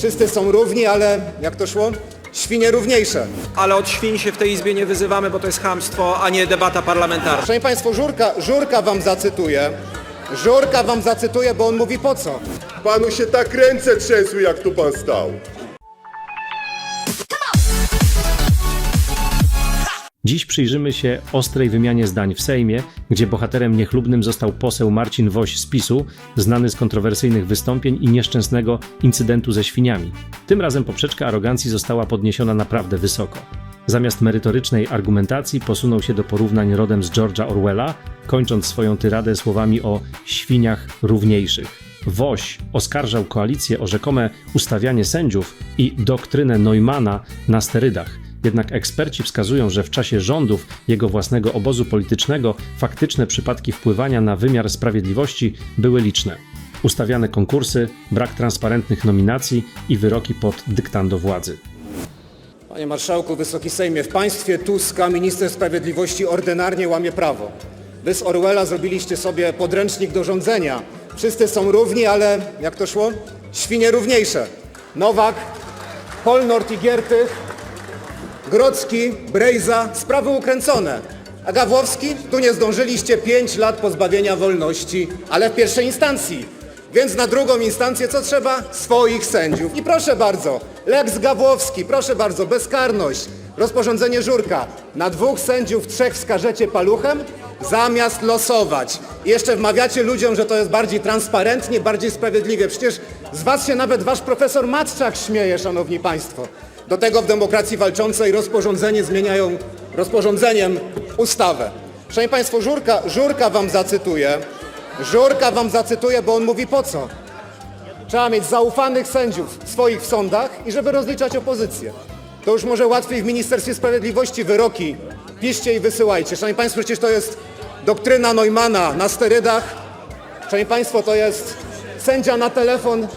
Wszyscy są równi, ale jak to szło? Świnie równiejsze. Ale od świń się w tej Izbie nie wyzywamy, bo to jest chamstwo, a nie debata parlamentarna. Szanowni Państwo, Żurka, Żurka wam zacytuje. Żurka wam zacytuje, bo on mówi po co? Panu się tak ręce trzęsły, jak tu pan stał. Dziś przyjrzymy się ostrej wymianie zdań w Sejmie, gdzie bohaterem niechlubnym został poseł Marcin Woś z PiSu, znany z kontrowersyjnych wystąpień i nieszczęsnego incydentu ze świniami. Tym razem poprzeczka arogancji została podniesiona naprawdę wysoko. Zamiast merytorycznej argumentacji posunął się do porównań rodem z George'a Orwella, kończąc swoją tyradę słowami o świniach równiejszych. Woś oskarżał koalicję o rzekome ustawianie sędziów i doktrynę Neumana na sterydach. Jednak eksperci wskazują, że w czasie rządów jego własnego obozu politycznego faktyczne przypadki wpływania na wymiar sprawiedliwości były liczne. Ustawiane konkursy, brak transparentnych nominacji i wyroki pod dyktando władzy. Panie Marszałku, Wysoki Sejmie, w państwie Tuska minister sprawiedliwości ordynarnie łamie prawo. Wy z Orwella zrobiliście sobie podręcznik do rządzenia. Wszyscy są równi, ale jak to szło? Świnie równiejsze. Nowak, Polnort i Giertych, Grodzki, Brejza, sprawy ukręcone. A Gawłowski? Tu nie zdążyliście 5 lat pozbawienia wolności, ale w pierwszej instancji. Więc na drugą instancję co trzeba? Swoich sędziów. I proszę bardzo, Lex Gawłowski, proszę bardzo, bezkarność. Rozporządzenie Żurka. Na dwóch sędziów trzech wskażecie paluchem, zamiast losować. I jeszcze wmawiacie ludziom, że to jest bardziej transparentnie, bardziej sprawiedliwie. Przecież z was się nawet wasz profesor Matczak śmieje, szanowni państwo. Do tego w demokracji walczącej rozporządzenie zmieniają rozporządzeniem ustawę. Szanowni Państwo, Żurka, Żurka wam zacytuje. Żurka wam zacytuje, bo on mówi po co? Trzeba mieć zaufanych sędziów swoich w sądach i żeby rozliczać opozycję. To już może łatwiej w Ministerstwie Sprawiedliwości wyroki piszcie i wysyłajcie. Szanowni Państwo, przecież to jest doktryna Neumana na sterydach. Szanowni Państwo, to jest sędzia na telefon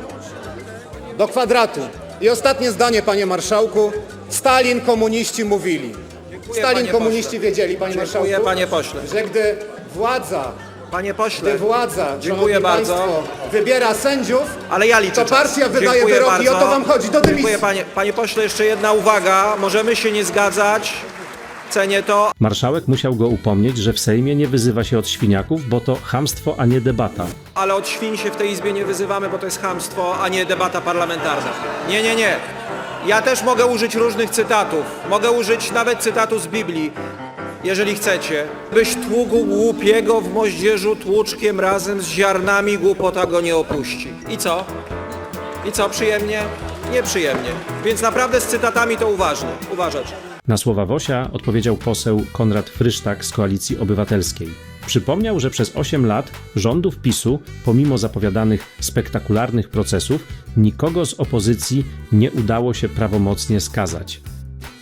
do kwadratu. I ostatnie zdanie, panie marszałku. Stalin, komuniści mówili. Stalin, komuniści pośle. wiedzieli, panie Dziękuję, marszałku, panie pośle. że gdy władza, Panie pośle, gdy władza, dziękuję bardzo. państwo, wybiera sędziów, Ale ja liczę to czas. partia wydaje Dziękuję wyroki, bardzo. o to wam chodzi, do dymisji. Dziękuję panie, panie pośle, jeszcze jedna uwaga. Możemy się nie zgadzać. Cenię to, Marszałek musiał go upomnieć, że w Sejmie nie wyzywa się od świniaków, bo to chamstwo, a nie debata. ale od świń się w tej Izbie nie wyzywamy, bo to jest chamstwo, a nie debata parlamentarna. Nie, nie, nie. Ja też mogę użyć różnych cytatów. Mogę użyć nawet cytatu z Biblii, jeżeli chcecie. Byś tługł głupiego w moździerzu tłuczkiem razem z ziarnami, głupota go nie opuści. I co? I co, przyjemnie? Nieprzyjemnie. Więc naprawdę z cytatami to uważnie, uważać. Na słowa Wosia odpowiedział poseł Konrad Frysztak z Koalicji Obywatelskiej. Przypomniał, że przez 8 lat rządów PiSu, pomimo zapowiadanych spektakularnych procesów, nikogo z opozycji nie udało się prawomocnie skazać.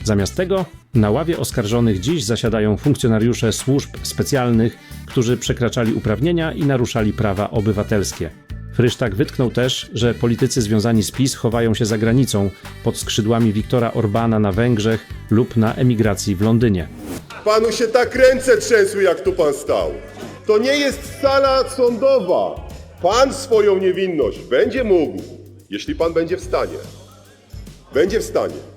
Zamiast tego na ławie oskarżonych dziś zasiadają funkcjonariusze służb specjalnych, którzy przekraczali uprawnienia i naruszali prawa obywatelskie. Frysztak wytknął też, że politycy związani z PiS chowają się za granicą, pod skrzydłami Viktora Orbana na Węgrzech lub na emigracji w Londynie. Panu się tak ręce trzęsły, jak tu pan stał. To nie jest sala sądowa. Pan swoją niewinność będzie mógł, jeśli pan będzie w stanie, będzie w stanie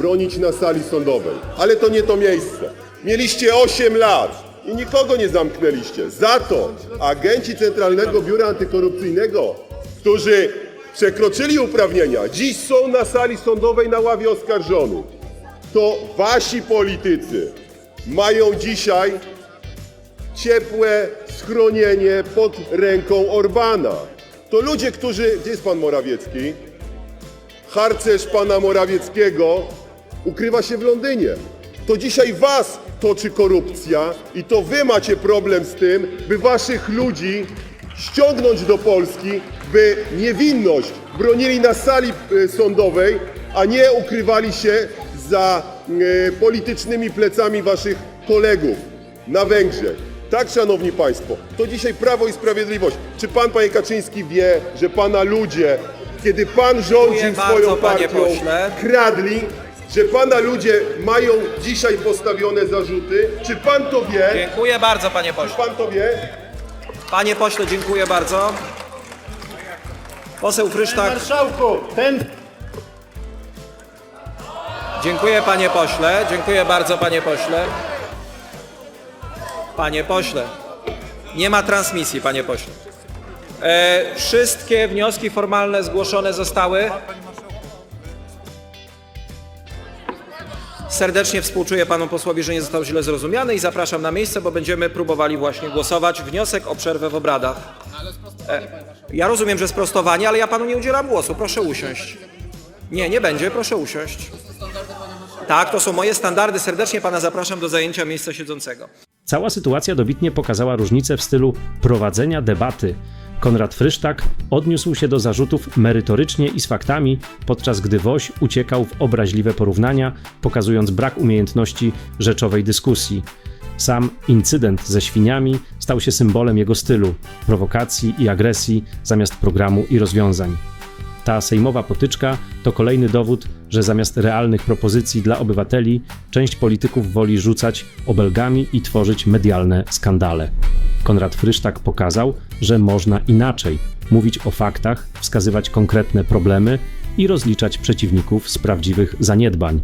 bronić na sali sądowej. Ale to nie to miejsce. Mieliście 8 lat i nikogo nie zamknęliście. Za to agenci Centralnego Biura Antykorupcyjnego, którzy przekroczyli uprawnienia, dziś są na sali sądowej na ławie oskarżonych. To wasi politycy mają dzisiaj ciepłe schronienie pod ręką Orbana. To ludzie, którzy... Gdzie jest pan Morawiecki? Harcerz pana Morawieckiego ukrywa się w Londynie. To dzisiaj was toczy korupcja i to wy macie problem z tym, by waszych ludzi ściągnąć do Polski, by niewinność bronili na sali y, sądowej, a nie ukrywali się za y, politycznymi plecami waszych kolegów na Węgrzech. Tak, szanowni państwo, to dzisiaj Prawo i Sprawiedliwość. Czy pan, panie Kaczyński, wie, że pana ludzie, kiedy pan rządził Dziękuję swoją bardzo, panie partią, pośle. kradli, że pana ludzie mają dzisiaj postawione zarzuty? Czy pan to wie? Dziękuję bardzo, panie Czy pośle. pan to wie? Panie pośle, dziękuję bardzo. Poseł Frysztak. Marszałku, ten, Dziękuję panie pośle, dziękuję bardzo panie pośle. Panie pośle, nie ma transmisji, panie pośle. E, wszystkie wnioski formalne zgłoszone zostały. Serdecznie współczuję panu posłowi, że nie został źle zrozumiany i zapraszam na miejsce, bo będziemy próbowali właśnie głosować. Wniosek o przerwę w obradach. E, ja rozumiem, że sprostowanie, ale ja panu nie udzielam głosu. Proszę usiąść. Nie, nie będzie, proszę usiąść. Tak, to są moje standardy. Serdecznie pana zapraszam do zajęcia miejsca siedzącego. Cała sytuacja dobitnie pokazała różnicę w stylu prowadzenia debaty. Konrad Frysztak odniósł się do zarzutów merytorycznie i z faktami, podczas gdy Woś uciekał w obraźliwe porównania, pokazując brak umiejętności rzeczowej dyskusji. Sam incydent ze świniami stał się symbolem jego stylu prowokacji i agresji zamiast programu i rozwiązań. Ta sejmowa potyczka to kolejny dowód, że zamiast realnych propozycji dla obywateli, część polityków woli rzucać obelgami i tworzyć medialne skandale. Konrad Frysztak pokazał, że można inaczej mówić o faktach, wskazywać konkretne problemy i rozliczać przeciwników z prawdziwych zaniedbań.